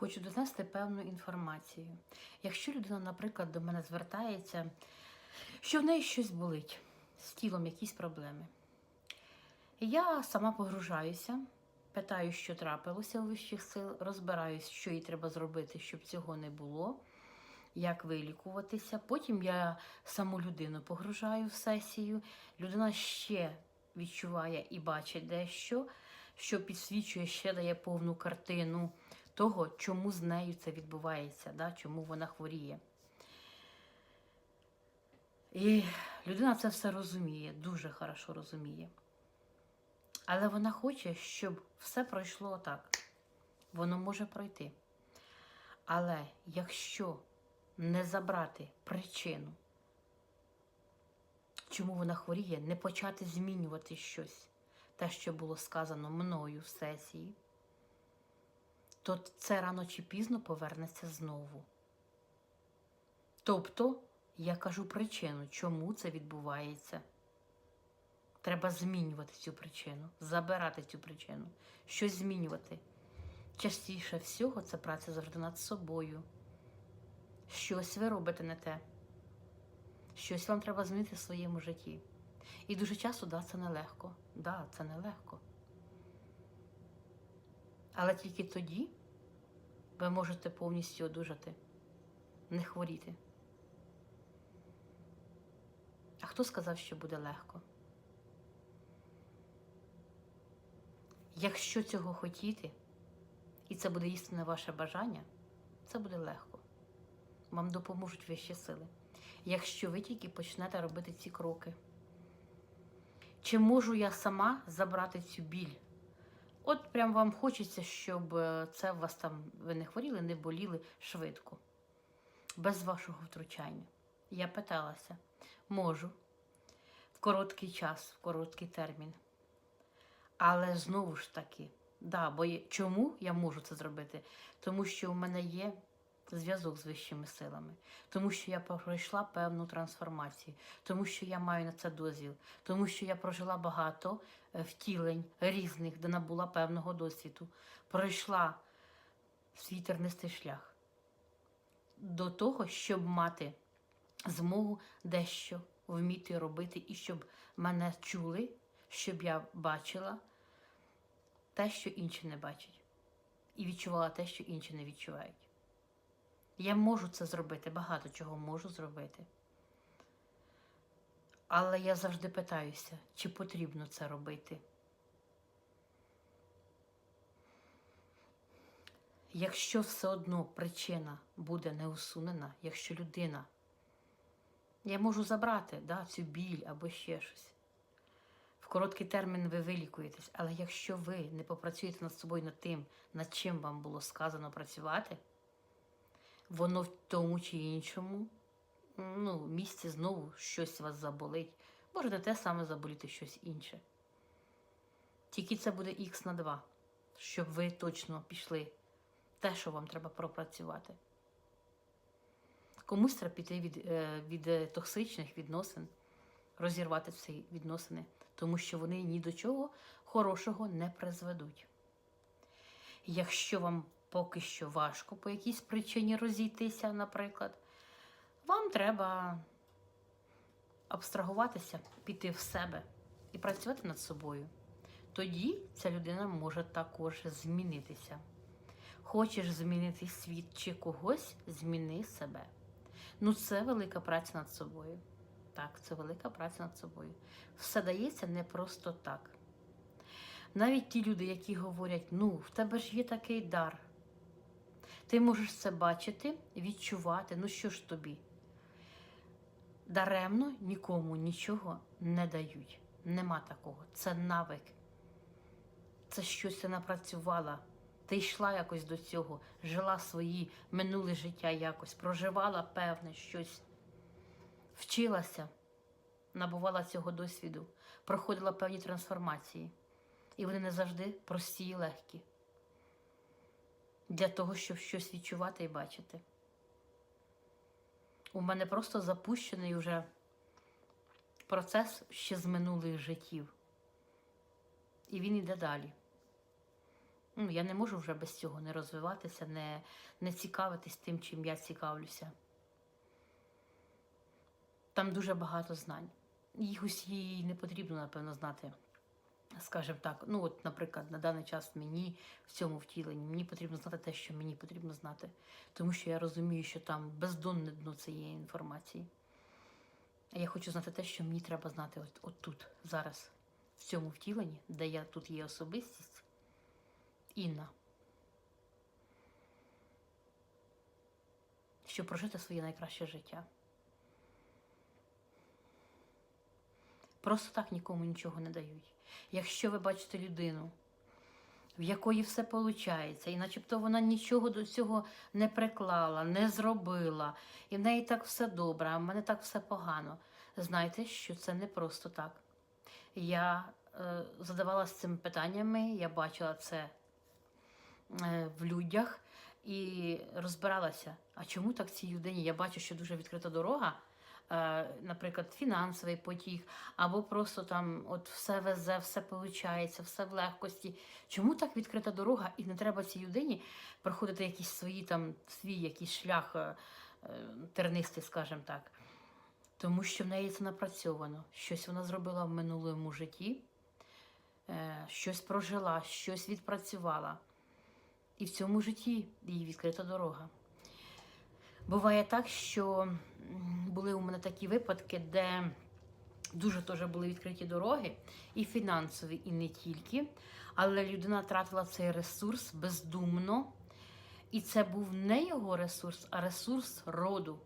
Хочу донести певну інформацію. Якщо людина, наприклад, до мене звертається, що в неї щось болить, з тілом якісь проблеми. Я сама погружаюся, питаю, що трапилося у вищих сил, розбираюсь, що їй треба зробити, щоб цього не було, як вилікуватися. Потім я саму людину погружаю в сесію. Людина ще відчуває і бачить дещо, що підсвічує, ще дає повну картину того, чому з нею це відбувається, да? чому вона хворіє. І людина це все розуміє, дуже хорошо розуміє. Але вона хоче, щоб все пройшло так. Воно може пройти. Але якщо не забрати причину, чому вона хворіє, не почати змінювати щось, те, що було сказано мною в сесії, то це рано чи пізно повернеться знову. Тобто, я кажу причину, чому це відбувається. Треба змінювати цю причину, забирати цю причину, щось змінювати. Частіше всього це праця завжди над собою. Щось ви робите не те. Щось вам треба змінити в своєму житті. І дуже часто, да, це нелегко. Да, це нелегко. Але тільки тоді ви можете повністю одужати, не хворіти. А хто сказав, що буде легко? Якщо цього хотіти, і це буде істинне ваше бажання, це буде легко. Вам допоможуть вищі сили. Якщо ви тільки почнете робити ці кроки. Чи можу я сама забрати цю біль? От прям вам хочеться, щоб е, це у вас там ви не хворіли, не боліли швидко, без вашого втручання. Я питалася, можу в короткий час, в короткий термін. Але знову ж таки, да, бо чому я можу це зробити? Тому що в мене є зв'язок з вищими силами, тому що я пройшла певну трансформацію, тому що я маю на це дозвіл, тому що я прожила багато е, втілень різних, де набула певного досвіду, пройшла свій тернистий шлях. До того, щоб мати змогу дещо вміти робити, і щоб мене чули, щоб я бачила те, що інші не бачать, і відчувала те, що інші не відчувають. Я можу це зробити, багато чого можу зробити. Але я завжди питаюся, чи потрібно це робити. Якщо все одно причина буде не усунена, якщо людина, я можу забрати да, цю біль або ще щось. В короткий термін ви вилікуєтесь, але якщо ви не попрацюєте над собою над тим, над чим вам було сказано працювати, воно в тому чи іншому ну, місці знову щось вас заболить. Може не те саме заболіти щось інше. Тільки це буде х на 2, щоб ви точно пішли те, що вам треба пропрацювати. Комусь треба піти від, е, від е, токсичних відносин, розірвати ці відносини, тому що вони ні до чого хорошого не призведуть. Якщо вам поки що важко по якійсь причині розійтися, наприклад, вам треба абстрагуватися, піти в себе і працювати над собою. Тоді ця людина може також змінитися. Хочеш змінити світ чи когось, зміни себе. Ну, це велика праця над собою. Так, це велика праця над собою. Все дається не просто так. Навіть ті люди, які говорять, ну, в тебе ж є такий дар. Ти можеш це бачити, відчувати, ну що ж тобі? Даремно нікому нічого не дають. Нема такого. Це навик. Це щось ти напрацювала. Ти йшла якось до цього, жила свої минуле життя якось, проживала певне щось, вчилася, набувала цього досвіду, проходила певні трансформації. І вони не завжди прості і легкі. Для того, щоб щось відчувати і бачити. У мене просто запущений вже процес ще з минулих життів. І він йде далі. Ну, я не можу вже без цього не розвиватися, не, не цікавитись тим, чим я цікавлюся. Там дуже багато знань. Їх усі не потрібно, напевно, знати. Скажімо так, ну от, наприклад, на даний час мені в цьому втіленні мені потрібно знати те, що мені потрібно знати, тому що я розумію, що там бездонне дно цієї інформації. А я хочу знати те, що мені треба знати от, от тут, зараз, в цьому втіленні, де я тут є особистість. Інна. Щоб прожити своє найкраще життя. Просто так нікому нічого не дають. Якщо ви бачите людину, в якої все виходить, і начебто вона нічого до цього не приклала, не зробила, і в неї так все добре, а в мене так все погано. Знайте, що це не просто так. Я е, задавалася цими питаннями, я бачила це е, в людях і розбиралася, а чому так цій людині? Я бачу, що дуже відкрита дорога, наприклад, фінансовий потік, або просто там от все везе, все виходить, все в легкості. Чому так відкрита дорога, і не треба цій людині проходити якісь свої там свій якийсь шлях е, е, тернистий, скажімо так. Тому що в неї це напрацьовано. Щось вона зробила в минулому житті, е, щось прожила, щось відпрацювала. І в цьому житті їй відкрита дорога. Буває так, що були у мене такі випадки, де дуже теж були відкриті дороги, і фінансові, і не тільки. Але людина тратила цей ресурс бездумно. І це був не його ресурс, а ресурс роду.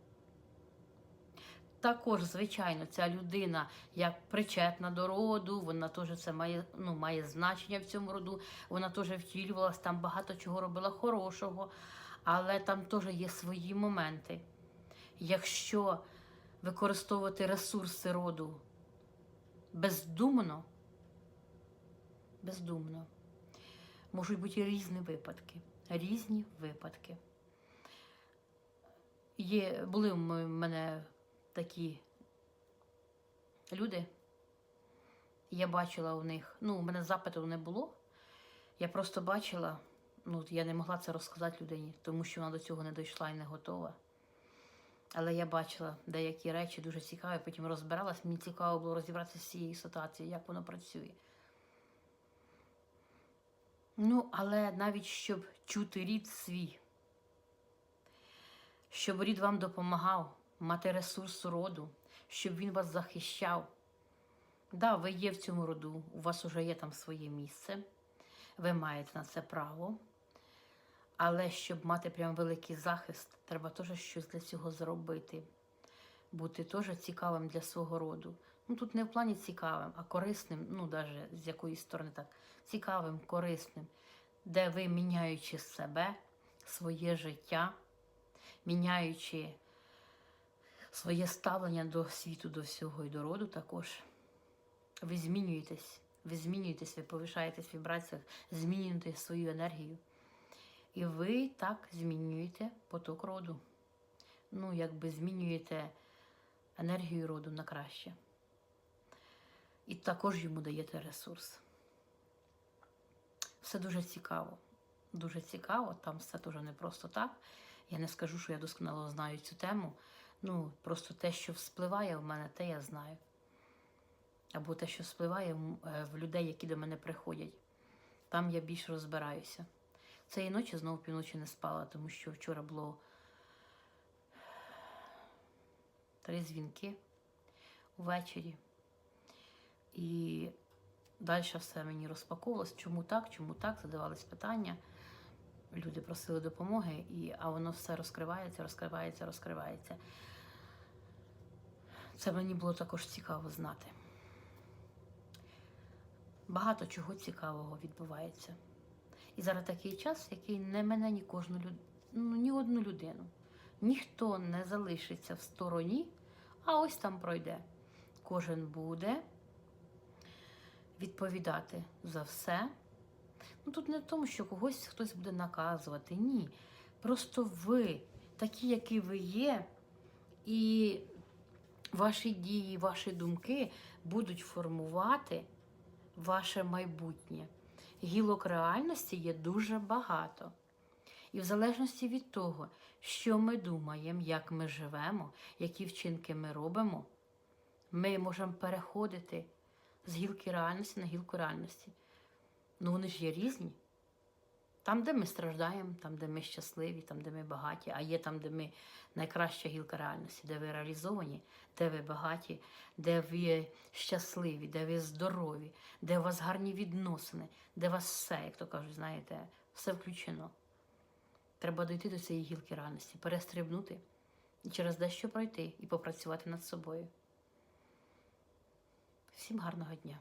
Також, звичайно, ця людина як причетна до роду, вона теж це має, ну, має значення в цьому роду, вона теж втілювалась, там багато чого робила хорошого, але там теж є свої моменти. Якщо використовувати ресурси роду бездумно, бездумно, можуть бути різні випадки. Різні випадки. Є, були в мене такі люди. Я бачила у них, ну, у мене запиту не було. Я просто бачила, ну, я не могла це розказати людині, тому що вона до цього не дійшла і не готова. Але я бачила деякі речі дуже цікаві, потім розбиралась. Мені цікаво було розібратися з цією ситуацією, як воно працює. Ну, але навіть щоб чути рід свій, щоб рід вам допомагав мати ресурс роду, щоб він вас захищав. Да, ви є в цьому роду, у вас вже є там своє місце, ви маєте на це право. Але щоб мати прям великий захист, треба теж щось для цього зробити. Бути теж цікавим для свого роду. Ну тут не в плані цікавим, а корисним, ну навіть з якоїсь сторони так, цікавим, корисним, де ви, міняючи себе, своє життя, міняючи своє ставлення до світу, до всього і до роду також. Ви змінюєтесь, ви змінюєтесь, ви повишаєтесь в вібраціях, змінюєте свою енергію. І ви так змінюєте поток роду. Ну, якби змінюєте енергію роду на краще. І також йому даєте ресурс. Все дуже цікаво. Дуже цікаво, там все дуже не просто так. Я не скажу, що я досконало знаю цю тему. Ну, просто те, що вспливає в мене, те я знаю. Або те, що вспливає в людей, які до мене приходять. Там я більш розбираюся. Цієї ночі знову півночі не спала, тому що вчора було три дзвінки увечері. І далі все мені розпаковувалось. Чому так, чому так? Задавались питання. Люди просили допомоги, і, а воно все розкривається, розкривається, розкривається. Це мені було також цікаво знати. Багато чого цікавого відбувається. І зараз такий час, який не мене ні кожну люд... ну, ні одну людину. Ніхто не залишиться в стороні, а ось там пройде. Кожен буде відповідати за все. Ну тут не в тому, що когось хтось буде наказувати. Ні. Просто ви, такі, які ви є, і ваші дії, ваші думки будуть формувати ваше майбутнє. Гілок реальності є дуже багато. І в залежності від того, що ми думаємо, як ми живемо, які вчинки ми робимо, ми можемо переходити з гілки реальності на гілку реальності. Ну вони ж є різні. Там, де ми страждаємо, там, де ми щасливі, там, де ми багаті, а є там, де ми найкраща гілка реальності, де ви реалізовані, де ви багаті, де ви щасливі, де ви здорові, де у вас гарні відносини, де у вас все, як то кажуть, знаєте, все включено. Треба дойти до цієї гілки реальності, перестрибнути і через дещо пройти і попрацювати над собою. Всім гарного дня!